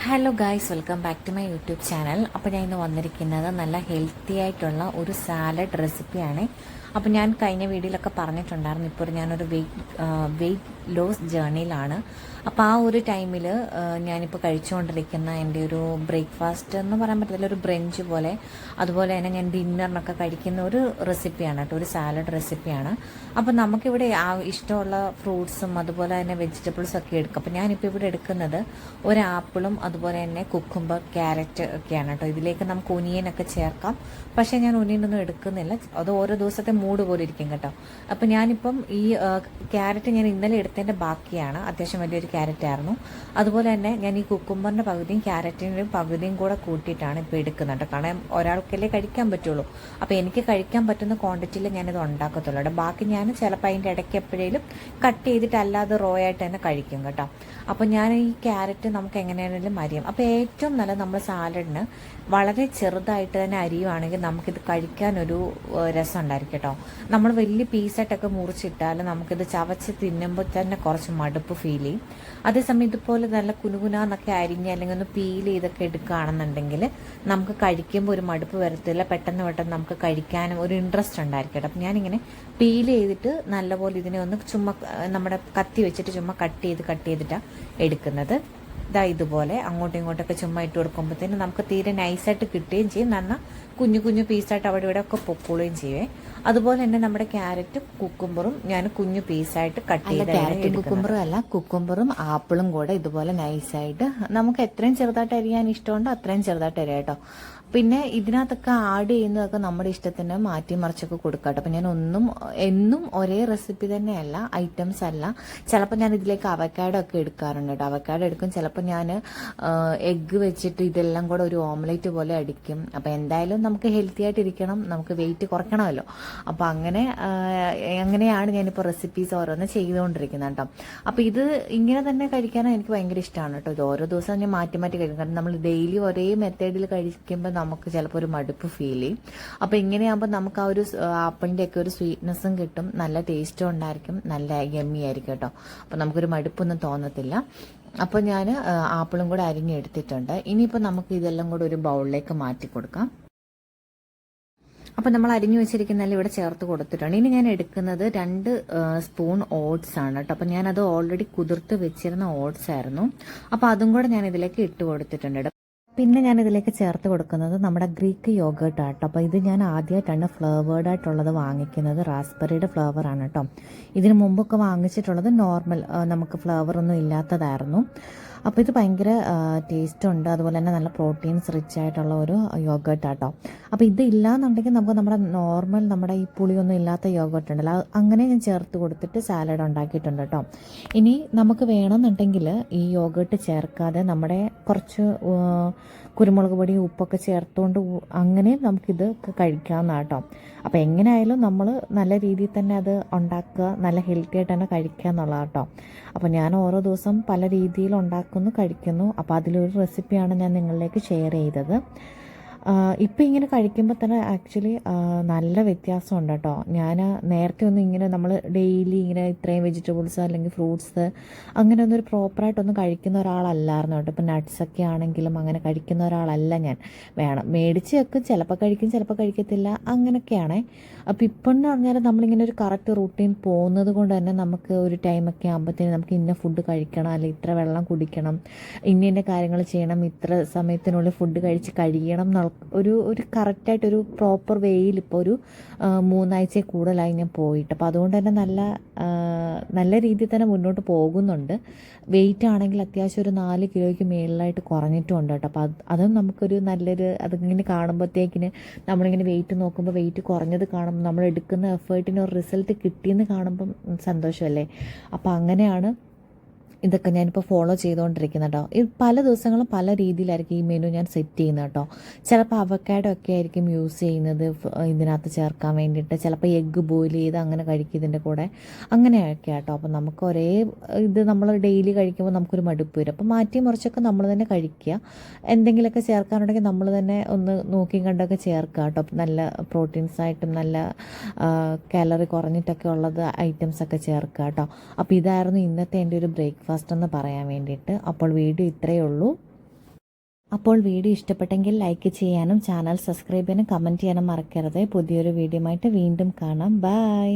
Hello guys welcome back to my YouTube channel അപ്പോൾ ഞാൻ ഇന്ന് വന്നിരിക്കുന്നത് നല്ല ഹെൽത്തി ആയിട്ടുള്ള ഒരു സാലഡ് റെസിപ്പിയാണ് അപ്പോൾ ഞാൻ കഴിഞ്ഞ വീഡിയോയിലൊക്കെ പറഞ്ഞിട്ടുണ്ടായിരുന്നു. ഇപ്പോൾ ഞാനൊരു വെയിറ്റ് വെയിറ്റ് ലോസ് ജേർണിയിലാണ് അപ്പോൾ ആ ഒരു ടൈമിൽ ഞാനിപ്പോൾ കഴിച്ചുകൊണ്ടിരിക്കുന്ന എന്റെ ഒരു ബ്രേക്ക്ഫാസ്റ്റ് എന്ന് പറയാൻ പറ്റത്തില്ല ഒരു ബ്രഞ്ച് പോലെ. അതുപോലെ തന്നെ ഞാൻ ഡിന്നറിനൊക്കെ കഴിക്കുന്ന ഒരു റെസിപ്പിയാണ് കേട്ടോ ഒരു സാലഡ് റെസിപ്പിയാണ് അപ്പോൾ നമുക്കിവിടെ ആ ഇഷ്ടമുള്ള ഫ്രൂട്ട്സും അതുപോലെ തന്നെ വെജിറ്റബിൾസ് ഒക്കെ എടുക്കും. അപ്പോൾ ഞാനിപ്പോൾ ഇവിടെ എടുക്കുന്നത് ഒരു ആപ്പിളും അതുപോലെ തന്നെ കുക്കുംബർ ക്യാരറ്റ് ഒക്കെയാണ് കേട്ടോ. ഇതിലേക്ക് നമുക്ക് ഒനിയനൊക്കെ ചേർക്കാം. പക്ഷേ ഞാൻ ഒനിയനൊന്നും എടുക്കുന്നില്ല. അത് ഓരോ ദിവസത്തെ മൂഡ് പോലെ ഇരിക്കും കേട്ടോ. അപ്പം ഞാനിപ്പം ഈ ക്യാരറ്റ് ഞാൻ ഇന്നലെ എടുത്തതിന്റെ ബാക്കിയാണ്. അത്യാവശ്യം വലിയൊരു ക്യാരറ്റ് ആയിരുന്നു. അതുപോലെ തന്നെ ഞാൻ ഈ കുക്കുംബറിന്റെ പകുതിയും ക്യാരറ്റിന്റെ പകുതിയും കൂടെ കൂട്ടിയിട്ടാണ് ഇപ്പോൾ എടുക്കുന്നത് കേട്ടോ. കാരണം ഒരാൾക്കല്ലേ കഴിക്കാൻ പറ്റുള്ളൂ. അപ്പോൾ എനിക്ക് കഴിക്കാൻ പറ്റുന്ന ക്വാണ്ടിറ്റിയിൽ ഞാനിത് ഉണ്ടാക്കത്തുള്ളൂ കേട്ടോ. ബാക്കി ഞാൻ ചിലപ്പോൾ അതിന്റെ ഇടയ്ക്ക് എപ്പോഴേലും കട്ട് ചെയ്തിട്ട് അല്ലാതെ റോ ആയിട്ട് തന്നെ കഴിക്കും കേട്ടോ. അപ്പോൾ ഞാൻ ഈ ക്യാരറ്റ് നമുക്ക് എങ്ങനെയാണെങ്കിലും അരിയും. അപ്പോൾ ഏറ്റവും നല്ല നമ്മൾ സാലഡിന് വളരെ ചെറുതായിട്ട് തന്നെ അരിയുവാണെങ്കിൽ നമുക്കിത് കഴിക്കാനൊരു രസം ഉണ്ടായിരിക്കും കേട്ടോ. നമ്മൾ വലിയ പീസായിട്ടൊക്കെ മുറിച്ചിട്ടാൽ നമുക്കിത് ചവച്ച് തിന്നുമ്പോൾ തന്നെ കുറച്ച് മടുപ്പ് ഫീൽ ചെയ്യും. അതേസമയം ഇതുപോലെ നല്ല കുനുകുനാന്നൊക്കെ അരിഞ്ഞ് അല്ലെങ്കിൽ ഒന്ന് പീൽ ചെയ്തൊക്കെ എടുക്കുകയാണെന്നുണ്ടെങ്കിൽ നമുക്ക് കഴിക്കുമ്പോൾ ഒരു മടുപ്പ് വരത്തില്ല. പെട്ടെന്ന് പെട്ടെന്ന് നമുക്ക് കഴിക്കാനും ഒരു ഇൻട്രസ്റ്റ് ഉണ്ടായിരിക്കും കേട്ടോ അപ്പം ഞാനിങ്ങനെ പീൽ ചെയ്തിട്ട് നല്ലപോലെ ഇതിനെ ഒന്ന് ചുമ്മാ നമ്മുടെ കത്തി വെച്ചിട്ട് ചുമ്മാ കട്ട് ചെയ്ത് കട്ട് ചെയ്തിട്ടാണ് എടുക്കുന്നത്. ഇതാ ഇതുപോലെ അങ്ങോട്ടും ഇങ്ങോട്ടൊക്കെ ചുമ്മാ ഇട്ട് കൊടുക്കുമ്പോഴത്തേന് നമുക്ക് തീരെ നൈസായിട്ട് കിട്ടുകയും ചെയ്യും. നന്ന കുഞ്ഞു കുഞ്ഞു പീസായിട്ട് അവിടെ ഇവിടെ ഒക്കെ പൊക്കോളുകയും ചെയ്യുവേ. അതുപോലെ തന്നെ നമ്മുടെ ക്യാരറ്റും കുക്കുംബറും ഞാൻ കുഞ്ഞു പീസായിട്ട് കട്ട് ചെയ്ത് ക്യാരറ്റും കുക്കുംബറും അല്ല കുക്കുംബറും ആപ്പിളും കൂടെ ഇതുപോലെ നൈസായിട്ട് നമുക്ക് എത്രയും ചെറുതായിട്ട് അരിയാൻ ഇഷ്ടമുണ്ടോ അത്രയും ചെറുതായിട്ട് അരിയാം കേട്ടോ. പിന്നെ ഇതിനകത്തൊക്കെ ആഡ് ചെയ്യുന്നതൊക്കെ നമ്മുടെ ഇഷ്ടത്തിന് മാറ്റി മറിച്ചൊക്കെ കൊടുക്കാം അപ്പം ഞാൻ ഒന്നും എന്നും ഒരേ റെസിപ്പി തന്നെയല്ല ഐറ്റംസ് അല്ല. ചിലപ്പോൾ ഞാൻ ഇതിലേക്ക് അവക്കാഡോ ഒക്കെ എടുക്കാറുണ്ട് കേട്ടോ. അവക്കാഡോ എടുക്കും ചിലപ്പോൾ ഞാൻ എഗ്ഗ് വെച്ചിട്ട് ഇതെല്ലാം കൂടെ ഒരു ഓംലേറ്റ് പോലെ അടിക്കും. അപ്പോൾ എന്തായാലും നമുക്ക് ഹെൽത്തി ആയിട്ട് ഇരിക്കണം. നമുക്ക് വെയിറ്റ് കുറയ്ക്കണമല്ലോ. അപ്പോൾ അങ്ങനെ അങ്ങനെയാണ് ഞാനിപ്പോൾ റെസിപ്പീസ് ഓരോന്ന് ചെയ്തുകൊണ്ടിരിക്കുന്നത് കേട്ടോ. അപ്പോൾ ഇത് ഇങ്ങനെ തന്നെ കഴിക്കാനും എനിക്ക് ഭയങ്കര ഇഷ്ടമാണ് കേട്ടോ. ഇത് ഓരോ ദിവസം ഞാൻ മാറ്റി മാറ്റി കഴിക്കും. കാരണം നമ്മൾ ഡെയിലി ഒരേ മെത്തേഡിൽ കഴിക്കുമ്പോൾ നമുക്ക് ചിലപ്പോൾ ഒരു മടുപ്പ് ഫീൽ ചെയ്യും. അപ്പോൾ ഇങ്ങനെയാകുമ്പോൾ നമുക്ക് ആ ഒരു ആപ്പിളിന്റെ ഒക്കെ ഒരു സ്വീറ്റ്നെസ്സും കിട്ടും. നല്ല ടേസ്റ്റും ഉണ്ടായിരിക്കും. നല്ല യമ്മി ആയിരിക്കും കേട്ടോ. അപ്പോൾ നമുക്കൊരു മടുപ്പൊന്നും തോന്നത്തില്ല. അപ്പോൾ ഞാൻ ആപ്പിളും കൂടെ അരിഞ്ഞെടുത്തിട്ടുണ്ട് ഇനിയിപ്പോൾ നമുക്ക് ഇതെല്ലാം കൂടെ ഒരു ബൗളിലേക്ക് മാറ്റി കൊടുക്കാം. അപ്പോൾ നമ്മൾ അരിഞ്ഞു വെച്ചിരിക്കുന്നതിൽ ഇവിടെ ചേർത്ത് കൊടുത്തിട്ടുണ്ട്. ഇനി ഞാൻ എടുക്കുന്നത് രണ്ട് സ്പൂൺ ഓട്സ് ആണ് കേട്ടോ. അപ്പോൾ ഞാനത് ഓൾറെഡി കുതിർത്ത് വെച്ചിരുന്ന ഓട്സ് ആയിരുന്നു. അപ്പോൾ അതും കൂടെ ഞാൻ ഇതിലേക്ക് ഇട്ട് കൊടുത്തിട്ടുണ്ട്. പിന്നെ ഞാൻ ഇതിലേക്ക് ചേർത്ത് കൊടുക്കുന്നത് നമ്മുടെ ഗ്രീക്ക് യോഗേർട്ട് ആട്ടോ. അപ്പോൾ ഇത് ഞാൻ ആദ്യമായിട്ടാണ് ഫ്ലേവേർഡ് ആയിട്ടുള്ളത് വാങ്ങിക്കുന്നത്. റാസ്ബെറിയുടെ ഫ്ലേവർ ആണ് കേട്ടോ ഇതിന് മുമ്പൊക്കെ വാങ്ങിച്ചിട്ടുള്ളത് നോർമൽ നമുക്ക് ഫ്ലേവർ ഒന്നും ഇല്ലാത്തതായിരുന്നു. അപ്പോൾ ഇത് ഭയങ്കര ടേസ്റ്റ് ഉണ്ട്. അതുപോലെ തന്നെ നല്ല പ്രോട്ടീൻസ് റിച്ച് ആയിട്ടുള്ള ഒരു യോഗേർട്ട് ആട്ടോ. അപ്പോൾ ഇത് ഇല്ലാന്നുണ്ടെങ്കിൽ നമുക്ക് നമ്മുടെ നോർമൽ നമ്മുടെ ഈ പുളിയൊന്നും ഇല്ലാത്ത യോഗേർട്ട് ഉണ്ടല്ലോ. അങ്ങനെ ഞാൻ ചേർത്ത് കൊടുത്തിട്ട് സാലഡ് ഉണ്ടാക്കിയിട്ടുണ്ട് കേട്ടോ ഇനി നമുക്ക് വേണമെന്നുണ്ടെങ്കിൽ ഈ യോഗേർട്ട് ചേർക്കാതെ നമ്മുടെ കുറച്ച് കുരുമുളക് പൊടി ഉപ്പൊക്കെ ചേർത്തുകൊണ്ട് അങ്ങനെ നമുക്കിത് കഴിക്കാവുന്ന കേട്ടോ അപ്പോൾ എങ്ങനെയായാലും നമ്മൾ നല്ല രീതിയിൽ തന്നെ അത് ഉണ്ടാക്കുക നല്ല ഹെൽത്തി ആയിട്ട് തന്നെ കഴിക്കുക എന്നുള്ളതാണ് കേട്ടോ അപ്പോൾ ഞാൻ ഓരോ ദിവസം പല രീതിയിൽ ഉണ്ടാക്കുന്നു കഴിക്കുന്നു. അപ്പോൾ അതിലൊരു റെസിപ്പിയാണ് ഞാൻ നിങ്ങളിലേക്ക് ഷെയർ ചെയ്തത്. ഇപ്പം ഇങ്ങനെ കഴിക്കുമ്പോൾ തന്നെ ആക്ച്വലി നല്ല വ്യത്യാസമുണ്ട് കേട്ടോ ഞാൻ നേരത്തെ ഒന്നും ഇങ്ങനെ നമ്മൾ ഡെയിലി ഇങ്ങനെ ഇത്രയും വെജിറ്റബിൾസ് അല്ലെങ്കിൽ ഫ്രൂട്ട്സ് അങ്ങനെ ഒന്നും ഒരു പ്രോപ്പറായിട്ടൊന്നും കഴിക്കുന്ന ഒരാളല്ലായിരുന്നു കേട്ടോ ഇപ്പം നട്ട്സൊക്കെ ആണെങ്കിലും അങ്ങനെ കഴിക്കുന്ന ഒരാളല്ല ഞാൻ. വേണം മേടിച്ച് വെക്കും ചിലപ്പോൾ കഴിക്കും ചിലപ്പോൾ കഴിക്കത്തില്ല അങ്ങനെയൊക്കെയാണേ അപ്പോൾ ഇപ്പം എന്ന് പറഞ്ഞാൽ നമ്മളിങ്ങനെ ഒരു കറക്റ്റ് റൂട്ടീൻ പോകുന്നത് കൊണ്ട് തന്നെ നമുക്ക് ഒരു ടൈമൊക്കെ ആകുമ്പോഴത്തേന് നമുക്ക് ഇന്ന ഫുഡ് കഴിക്കണം അല്ലെങ്കിൽ ഇത്ര വെള്ളം കുടിക്കണം ഇന്ന ഇന്ന കാര്യങ്ങൾ ചെയ്യണം ഇത്ര സമയത്തിനുള്ളിൽ ഫുഡ് കഴിച്ച് കഴിയണം എന്നുള്ള ഒരു ഒരു കറക്റ്റായിട്ടൊരു പ്രോപ്പർ വേയിൽ ഇപ്പോൾ ഒരു മൂന്നാഴ്ച കൂടുതലായി ഞാൻ പോയിട്ട്. അപ്പോൾ അതുകൊണ്ട് തന്നെ നല്ല നല്ല രീതിയിൽ തന്നെ മുന്നോട്ട് പോകുന്നുണ്ട്. വെയിറ്റ് ആണെങ്കിൽ അത്യാവശ്യം ഒരു നാല് കിലോയ്ക്ക് മേളിലായിട്ട് കുറഞ്ഞിട്ടുണ്ട് കേട്ടോ. അപ്പോൾ അത് അതും നമുക്കൊരു നല്ലൊരു അതിങ്ങനെ കാണുമ്പോഴത്തേക്കിന് നമ്മളിങ്ങനെ വെയിറ്റ് നോക്കുമ്പോൾ വെയിറ്റ് കുറഞ്ഞത് കാണുമ്പോൾ നമ്മൾ എടുക്കുന്ന എഫേർട്ടിന് ഒരു റിസൾട്ട് കിട്ടിയെന്ന് കാണുമ്പം സന്തോഷമല്ലേ? അപ്പോൾ അങ്ങനെയാണ് ഇതൊക്കെ ഞാനിപ്പോൾ ഫോളോ ചെയ്തുകൊണ്ടിരിക്കുന്നത് കേട്ടോ ഇത് പല ദിവസങ്ങളും പല രീതിയിലായിരിക്കും ഈ മെനു ഞാൻ സെറ്റ് ചെയ്യുന്നത് കേട്ടോ ചിലപ്പോൾ അവക്കാഡോ ഒക്കെ ആയിരിക്കും യൂസ് ചെയ്യുന്നത് ഇതിനകത്ത് ചേർക്കാൻ വേണ്ടിയിട്ട്. ചിലപ്പോൾ എഗ്ഗ് ബോയിൽ ചെയ്ത് അങ്ങനെ കഴിക്കും ഇതിന്റെ കൂടെ. അങ്ങനെയൊക്കെ കേട്ടോ അപ്പോൾ നമുക്ക് ഒരേ ഇത് നമ്മൾ ഡെയിലി കഴിക്കുമ്പോൾ നമുക്കൊരു മടുപ്പ് വരും. അപ്പോൾ മാറ്റി മുറിച്ചൊക്കെ നമ്മൾ തന്നെ കഴിക്കുക. എന്തെങ്കിലുമൊക്കെ ചേർക്കാനുണ്ടെങ്കിൽ നമ്മൾ തന്നെ ഒന്ന് നോക്കിയും കണ്ടൊക്കെ ചേർക്കുക കേട്ടോ. നല്ല പ്രോട്ടീൻസ് ആയിട്ടും നല്ല കാലറി കുറഞ്ഞിട്ടൊക്കെ ഉള്ളത് ഐറ്റംസ് ഒക്കെ ചേർക്കുക കേട്ടോ. അപ്പോൾ ഇതായിരുന്നു ഇന്നത്തെ എന്റെ ഒരു ബ്രേക്ക്ഫാസ്റ്റ് എന്ന് പറയാൻ വേണ്ടിയിട്ട് അപ്പോൾ വീഡിയോ ഇത്രയേ ഉള്ളൂ. അപ്പോൾ വീഡിയോ ഇഷ്ടപ്പെട്ടെങ്കിൽ ലൈക്ക് ചെയ്യാനും ചാനൽ സബ്സ്ക്രൈബ് ചെയ്യാനും കമന്റ് ചെയ്യാനും മറക്കരുത്. പുതിയൊരു വീഡിയോ വീണ്ടും കാണാം. ബൈ